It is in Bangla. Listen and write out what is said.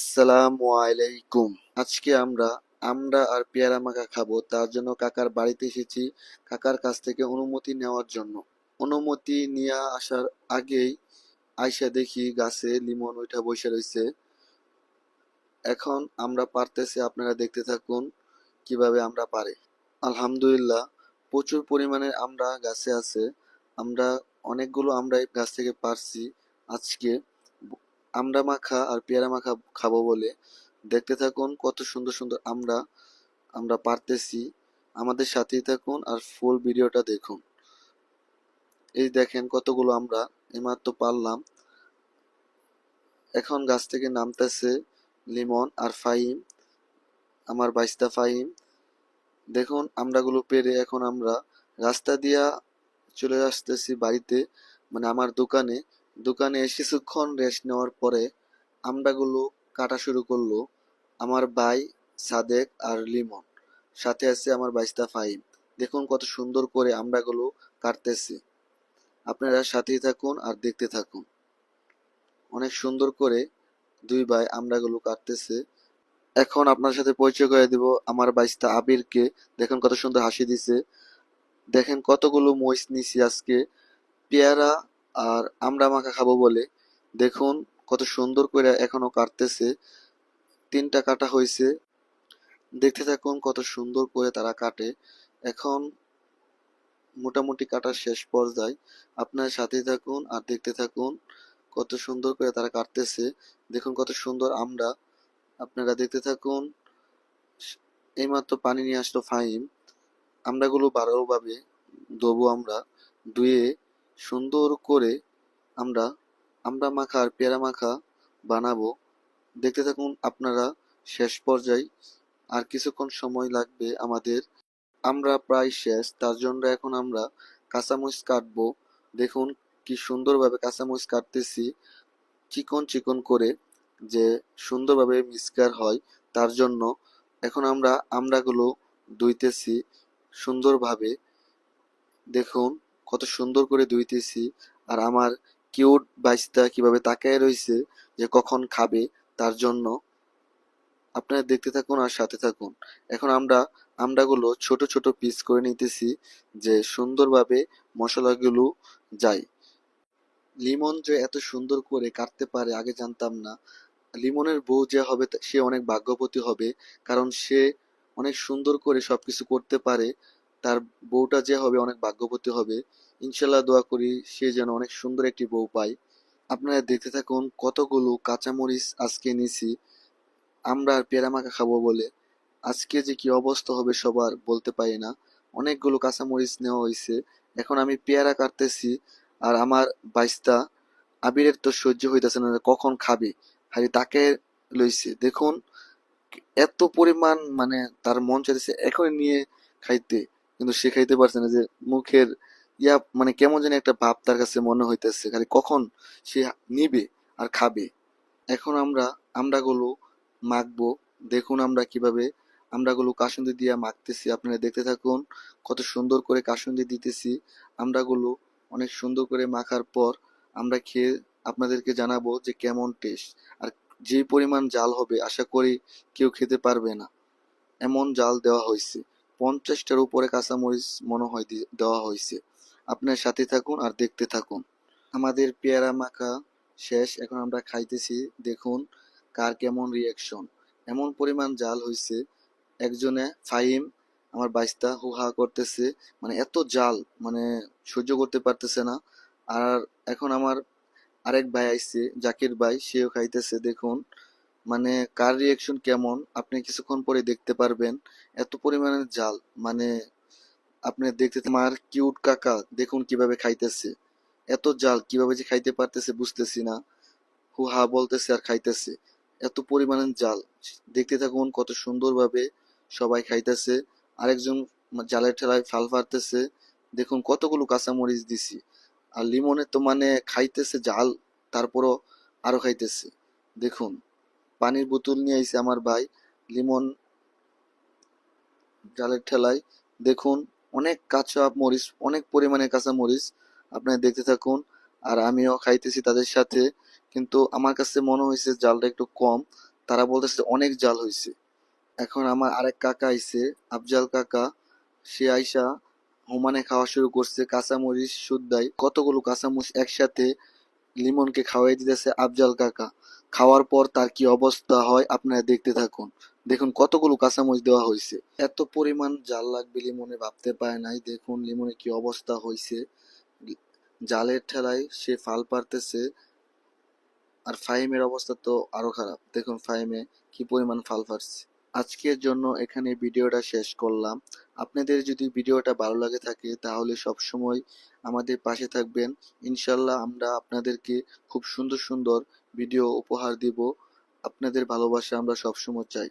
আসসালামু আলাইকুম। আজকে আমরা আমরা আর পেয়ারা মাখা খাব, তার জন্য কাকার বাড়িতে এসেছি কাকার কাছ থেকে অনুমতি নেওয়ার জন্য। অনুমতি নিয়ে আসার আগেই আইসা দেখি গাছে লিমন ওইটা বসে রয়েছে এখন আমরা পারতেছি আপনারা দেখতে থাকুন কীভাবে আমরা পারে। আলহামদুলিল্লাহ, প্রচুর পরিমাণে আমরা গাছে আছে, আমরা অনেকগুলো আমরা গাছ থেকে পারছি আজকে। আমরা মাখা আর পেয়ারা মাখা খাব বলে দেখতে থাকুন কত সুন্দর সুন্দর আমরা আমরা পারতেছি। আমাদের সাথেই থাকুন আর ফুল ভিডিওটা দেখুন। এই দেখেন কতগুলো আমরা এইমাত্র পারলাম। এখন গাছ থেকে নামতেছে লিমন আর ফাইম আমার বাইস্তা ফাইম দেখুন আমরাগুলো পেরে এখন আমরা রাস্তা দিয়া চলে আসতেছি বাড়িতে মানে আমার দোকানে। দোকানে কিছুক্ষণ রেস্ট নেওয়ার পরে আমড়াগুলো কাটা শুরু করল আমার ভাই সাদেক আর লিমন। সাথে আছে আমার বাইস্তা ফাহিম। দেখুন কত সুন্দর করে আমড়াগুলো কাটতেছে। আপনারা সাথেই থাকুন আর দেখতে থাকুন। অনেক সুন্দর করে দুই ভাই আমড়াগুলো কাটতেছে। এখন আপনার সাথে পরিচয় করে দিব আমার বাইস্তা আবিরকে। দেখেন কত সুন্দর হাসি দিছে। দেখেন কতগুলো মহিষ নিছি আজকে। পেয়ারা আর আমরা মাখা খাব বলে। দেখুন, কত সুন্দর করে এখনও কাটতেছে। তিনটা কাটা হয়েছে। দেখতে থাকুন কত সুন্দর করে তারা কাটে। এখন মোটামুটি কাটার শেষ পর্যায়ে। আপনার সাথেই থাকুন আর দেখতে থাকুন কত সুন্দর করে তারা কাটতেছে। দেখুন কত সুন্দর আমরা। আপনারা দেখতে থাকুন, এইমাত্র পানি নিয়ে আসলো ফাহিম। আমরাগুলো ভালোভাবে দেবো আমরা, ধুয়ে সুন্দর করে আমরা আমরা মাখা আর পেয়ারা মাখা বানাবো। দেখতে থাকুন আপনারা শেষ পর্যায়ে আর কিছুক্ষণ সময় লাগবে আমাদের। আমরা প্রায় শেষ, তার জন্য এখন আমরা কাঁচামরিচ কাটবো। দেখুন কি সুন্দরভাবে কাঁচামরিচ কাটতেছি। চিকন চিকন করে যে সুন্দরভাবে মিসকার হয়, তার জন্য এখন আমরা আমড়াগুলো ধুইতেছি সুন্দরভাবে। দেখুন কত সুন্দর করে ধুইতেছি আর আমার কিউট বাইসটা কীভাবে তাকায় রয়েছে যে কখন খাবে তার জন্য আপনারা দেখতে থাকুন আর সাথে থাকুন। এখন আমরা আমড়াগুলো ছোট ছোট পিস করে নিতেছি যে সুন্দরভাবে মশলাগুলো যায়। লিমন যে এত সুন্দর করে কাটতে পারে আগে জানতাম না। লিমনের বউ যে হবে সে অনেক ভাগ্যবতী হবে কারণ সে অনেক সুন্দর করে সবকিছু করতে পারে। তার বউটা যে হবে, অনেক ভাগ্যবতী হবে ইনশাল্লাহ দোয়া করি সে যেন অনেক সুন্দর একটি বউ পায়। আপনারা দেখতে থাকুন কতগুলো কাঁচামরিচ আজকে নিছি। আমরা আর পেয়ারা মাখা খাব বলে। আজকে যে কি অবস্থা হবে সবার বলতে পারি না। অনেকগুলো কাঁচামরিচ নেওয়া হয়েছে। এখন আমি পেয়ারা কাটতেছি আর আমার বাইস্তা আবিরের তো সহ্য হইতেছে না কখন খাবে। খালি তাকে লইছে। দেখুন, এত পরিমাণ মানে তার মন চাইতেছে এখন নিয়ে খাইতে। কিন্তু সে খাইতে পারছে না যে মুখের ইয়া মানে কেমন যেন একটা ভাব তার কাছে মনে হইতেছে, খালি কখন সে নিবে আর খাবে। এখন আমরা আমড়াগুলো মাখবো, দেখুন আমরা কীভাবে আমড়াগুলো কাসুন্দি দিয়ে মাখতেছি। আপনারা দেখতে থাকুন কত সুন্দর করে কাসুন্দি দিতেছি। আমড়াগুলো অনেক সুন্দর করে মাখার পর আমরা খেয়ে আপনাদেরকে জানাব যে কেমন টেস্ট আর যে পরিমাণ জাল হবে, আশা করি কেউ খেতে পারবে না। এমন জাল দেওয়া হয়েছে পঞ্চাশটার উপরে কাঁচামরিচ মনে হয় দেওয়া হয়েছে। আপনার সাথে থাকুন আর দেখতে থাকুন। আমাদের পেয়ারা মাখা শেষ। এখন আমরা খাইতেছি। দেখুন কার কেমন রিয়াকশন এমন পরিমাণ জাল হয়েছে একজনে, ফাহিম, আমার বাইস্তা হুহা করতেছে। মানে এত জাল মানে সহ্য করতে পারতেছে না। আর এখন আমার আরেক ভাই আইছে, জাকির ভাই, সেও খাইতেছে। দেখুন মানে কার রিয়াকশন কেমন, আপনি কিছুক্ষণ পরে দেখতে পারবেন। এত পরিমাণে জাল মানে আপনি দেখতে আমার কিউট কাকা, দেখুন কীভাবে খাইতেছে। এত জাল কীভাবে যে খাইতে পারতেছে বুঝতেছি না। হু হা বলতেছে আর খাইতেছে। এত পরিমাণে জাল দেখতে থাকুন কত সুন্দরভাবে সবাই খাইতেছে। আরেকজন জালের ঠেলায় ফাল ফারতেছে দেখুন কতগুলো কাঁচামরিচ দিছি। আর লিমনে তো মানে খাইতেছে জাল তারপরও আরও খাইতেছে। দেখুন। পানির বোতল নিয়ে আইছে আমার ভাই। লিমন জালের ঠেলায়। দেখুন, অনেক কাঁচা মরিচ, অনেক পরিমাণে কাঁচা মরিচ। আপনারা দেখতে থাকুন। আর আমিও খাইতেছি তাদের সাথে। কিন্তু আমার কাছে মনে হয়েছে জালটা একটু কম। তারা বলতেছে অনেক জাল হয়েছে এখন আমার আরেক কাকা আইছে, আফজাল কাকা। সে আইসা হুমানে খাওয়া শুরু করছে কাঁচামরিচ সুদ্দাই কতগুলো কাঁচামরিচ একসাথে লিমনকে খাওয়াই দিতেছে আফজাল কাকা। খাওয়ার পর তার কি অবস্থা হয় আপনারা দেখতে থাকুন। দেখুন কতগুলো কাঁচামরিচ দেওয়া হয়েছে। এত পরিমাণ জাল লাগবে লিমনে ভাবতে পারে নাই। দেখুন লিমনে কি অবস্থা হয়েছে। জালের ঠেলায় সে ফাল পারতেছে আর ফাহিমের অবস্থা তো আরও খারাপ। দেখুন ফাহিমে কি পরিমাণ ফাল পারছে আজকের জন্য এখানে ভিডিওটা শেষ করলাম। আপনাদের যদি ভিডিওটা ভালো লাগে থাকে, তাহলে সবসময় আমাদের পাশে থাকবেন। ইনশাল্লাহ আমরা আপনাদেরকে খুব সুন্দর সুন্দর ভিডিও উপহার দিব। আপনাদের ভালোবাসা আমরা সবসময় চাই।